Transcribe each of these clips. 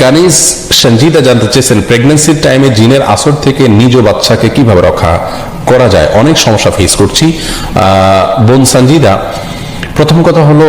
কানিস সঞ্জিতা জানতে চেয়েছেন প্রেগনেন্সির টাইমে জিনের আসর থেকে নিজ বাচ্চাকে কীভাবে রক্ষা করা যায়? অনেক সমস্যা ফেস করছি। বোন সঞ্জিদা, প্রথম কথা হলো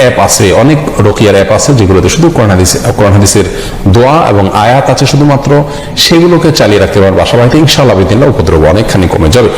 অ্যাপ আছে, অনেক রকিয়ার অ্যাপ আছে যেগুলোতে শুধু কোরআন হাদিস হাদিসের দোয়া এবং আয়াত আছে শুধুমাত্র, সেগুলোকে চালিয়ে রাখতে পারবেন বাসা বাড়িতে ইনশাআল্লাহ বিদিল্লাহ উপদ্রব অনেকখানি কমে যাবে।